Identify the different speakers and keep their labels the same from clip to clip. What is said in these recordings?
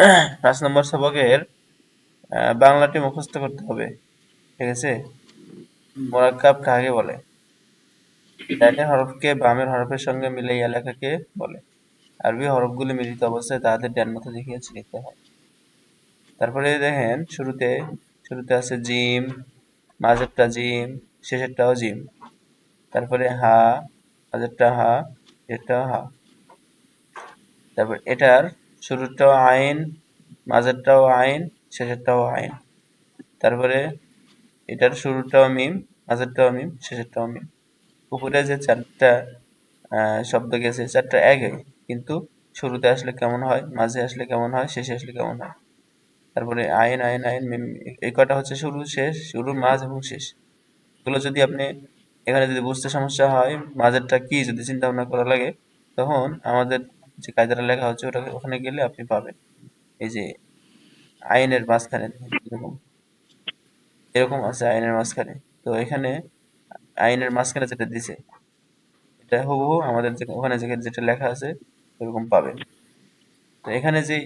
Speaker 1: পাঁচ নম্বর সবকের বাংলাটি মুখস্থ করতে হবে ঠিক আছে? মোরাক্কাব কাকে বলে? ডাইনের হরফকে বামের হরফের সঙ্গে মিলাইয়া লেখাকে বলে। আরবি হরফগুলি মিলিত অবস্থায় তাদের ডান মাথা দেখিয়ে লিখতে হয়। তারপরে দেখেন শুরুতে শুরুতে আছে জিম মাঝেরটা জিম শেষেরটাও জিম। তারপরে হা মাঝেরটা হা শেষেরটাও হা। তারপর এটার শুরুটাও আইন, মাঝেরটাও আইন, শেষেরটাও আইন। তারপরে এটার শুরুটাও মিম, মাঝেরটাও মিম, শেষেরটাও মিম। উপরে যে চারটা শব্দ গেছে, চারটা একই কিন্তু শুরুতে আসলে কেমন হয়, মাঝে আসলে কেমন হয়, শেষে আসলে কেমন হয়। তারপরে আইন আইন আইন, মিম, এই কটা হচ্ছে শুরু, শেষ, শুরু, মাঝ এবং শেষ। এগুলো যদি আপনি এখানে যদি বুঝতে সমস্যা হয়, মাঝেরটা কি যদি চিন্তা ভাবনা করা লাগে, তখন আমাদের যে কায়দাটা লেখা হচ্ছে ওটা ওখানে গেলে আপনি পাবেন। এই যে আইনের মাঝখানে এরকম। এরকম আছে আইনের মাঝখানে। তো এখানে আইনের মাঝখানে যেটা দিছে, এটা হুবহু আমাদের ওখানে যেটা লেখা আছে এরকম পাবেন। তো এখানে যে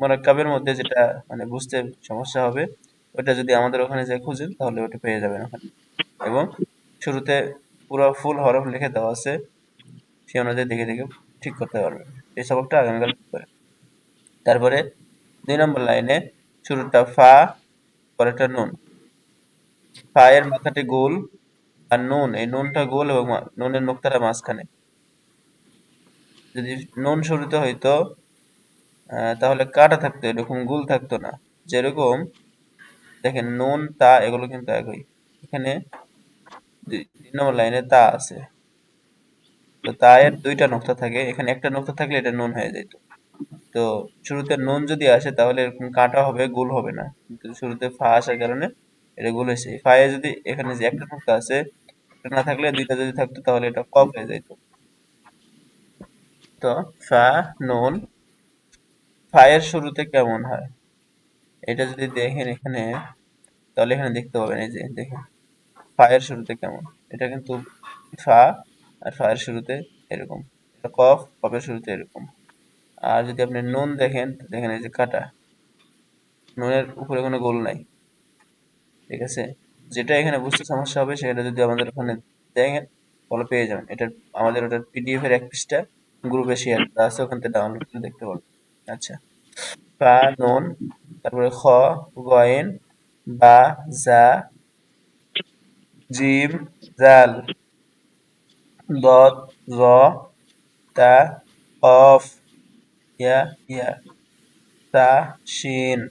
Speaker 1: মোরাক্কাবের মধ্যে যেটা মানে বুঝতে সমস্যা হবে, ওটা যদি আমাদের ওখানে যে খুঁজেন, তাহলে ওটা পেয়ে যাবেন ওখানে। এবং শুরুতে পুরো ফুল হরফ লিখে দেওয়া আছে সেই অনুযায়ী দেখে দেখে ঠিক করতে পারবেন। এই সবকটা আগামীকাল করে তারপরে দুই নম্বর লাইনে শুরুটা ফা, পরেরটা নুন। ফা এর মাথাটি গোল আর নুন, এই নুনটা গোল এবং নুনের নোকতাটা মাঝখানে। যদি নুন শুরুতে হইতো তাহলে কাটা থাকতো, এরকম গোল থাকতো না। যেরকম, দেখেন নুন, তা, এগুলো কিন্তু একই। এখানে দুই নম্বর লাইনে তা আছে। তো তা এর দুইটা নোক্তা থাকে। এখানে একটা নোক্তা থাকলে এটা নুন হয়ে যেত। তো শুরুতে নুন যদি আসে তাহলে এরকম কাটা হবে, গোল হবে না। কিন্তু শুরুতে ফা আসার কারণে এটা গোল হয়েছে। ফায়ে যদি এখানে যে একটা নোক্তা আছে একটা না থাকলে দুইটা যদি থাকতো তাহলে এটা কফ হয়ে যেত। তো ফা, নুন, ফায়ের শুরুতে কেমন হয়? এটা যদি দেখেন এখানে, তাহলে এখানে দেখতে পাবেন। এই যে দেখেন, ফায়ের শুরুতে কেমন? এটা কিন্তু ফা আর ফায়ের শুরুতে এরকম। কফ, কফের শুরুতে এরকম। আর যদি আপনি নুন দেখেন দেখেন এই যে কাটা। নুনের উপরে কোনো গোল নাই। ঠিক আছে? যেটা এখানে বুঝতে সমস্যা হবে, সেটা যদি আমাদের ওখানে দেখেন, তাহলে পেয়ে যাবেন। এটা আমাদের ওটার পিডিএফ এর এক পৃষ্ঠা গ্রুপে শেয়ার করা আছে ওখান থেকে ডাউনলোড করে দেখতে পারবেন। আচ্ছা। ফা, নুন, তারপরে খ, গয়েন, বা জা জিম, জাল। ضاد ظا تا قاف يا يا تا شين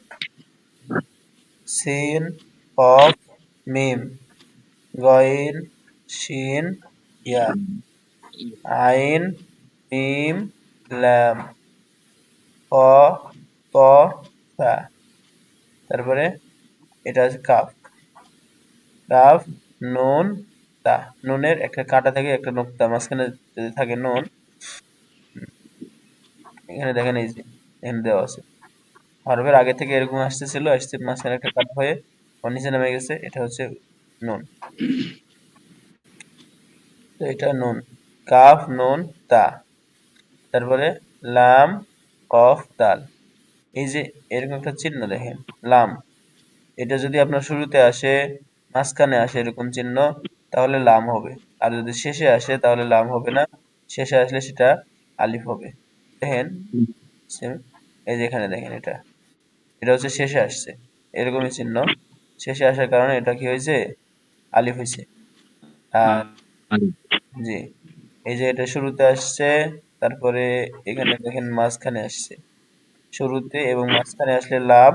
Speaker 1: سين قاف ميم غين شين يا عين ميم لام খ ত ফা তারপরে এটা হচ্ছে কাফ কাফ নুন তা, নুনের একটা কাটা থাকে একটা নোক্তা, মাঝখানে যদি থাকে নুন, এখানে দেখেন এই যে, এখানে দেওয়া আছে। হরফের আগে থেকে এরকম আসতেছিল, আসতে মাঝখানে একটা কাটা হয়ে নিচে নেমে গেছে, এটা হচ্ছে নুন। তো এটা নুন, কাফ, নুন, তা। তারপরে লাম, কফ, তাল। এই যে এরকম একটা চিহ্ন দেখেন, লাম। এটা যদি আপনার শুরুতে আসে, মাঝখানে আসে এরকম চিহ্ন তাহলে লাম হবে। আর যদি শেষে আসে তাহলে লাম হবে না। শেষে আসলে সেটা আলিফ হবে। দেখেন এই যে এখানে দেখেন এটা। এটা হচ্ছে শেষে আসছে। এরকমই চিহ্ন। শেষে আসার কারণে এটা কি হয়েছে? আলিফ হয়েছে। আর জি এই যে এটা শুরুতে আসছে তারপরে এখানে দেখেন মাঝখানে আসছে। শুরুতে এবং মাঝখানে আসলে লাভ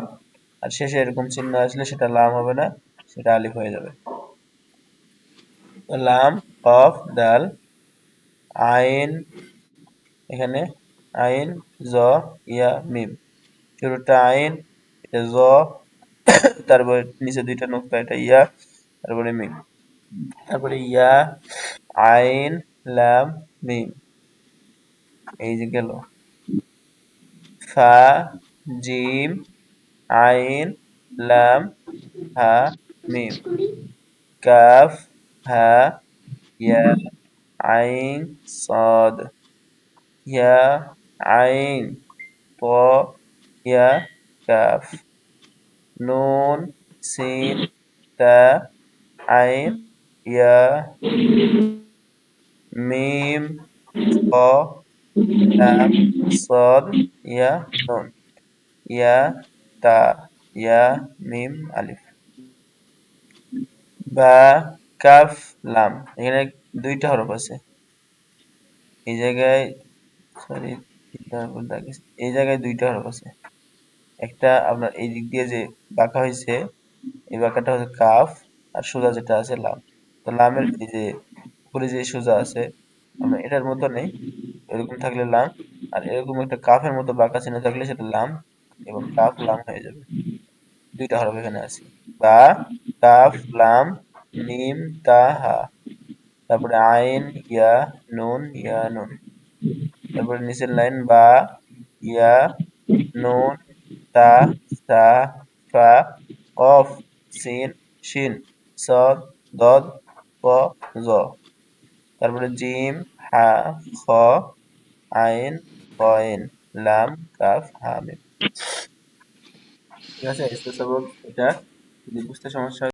Speaker 1: আর শেষে এরকম চিহ্ন আসলে সেটা লাভ হবে না সেটা আলিফ হয়ে যাবে। লাম কফ দাল, আইন, এখানে আইন, জ, ইয়া, মিম। শুরুটা আইন জ, তারপরে নিচে দুইটা নোক্তা, এটা ইয়া, তারপরে মিম। তারপরে ইয়া, আইন, লাম, মিম। এই যে গেল। ফা, জিম, আইন, লাম, হা, মিম। কাফ হ্যা ইয়া আইন সদ ইয়া আইন প ইয়া কাফ নুন সিন তা আইন ইয়া মিম খ লাম সদ ইয়া নুন ইয়া তা মিম আলিফ বা কাফ লাম, এখানে দুইটা হরফ আছে। এই জায়গায় সরি এই জায়গায় দুইটা হরফ আছে। একটা আপনার এই দিক দিয়ে যে বাঁকা হয়েছে, এই বাঁকাটা হচ্ছে কাফ, আর সোজা যেটা আছে লাম। তো লামের এই যে উপরে যে সোজা আছে, আমরা এটার মতো নেই। এরকম থাকলে লাম, আর এরকম একটা কাফের মতো বাঁকা চিহ্ন থাকলে সেটা লাম এবং কাফ লাম হয়ে যাবে। দুইটা হরফ এখানে আছে। বা, কাফ, লাম মিম তা হা তারপরে আইন ইয়া নুন ইয়া নুন। তারপরে নিচের লাইন বা, ইয়া নুন, তা, সা, ফা, কফ, সিন, শিন, সদ, দদ, প, জ। তারপরে জিম, হা খ আইন, কয়েন, লাম, কাফ হা মিম ঠিক আছে এটা যদি বুঝতে সমস্যা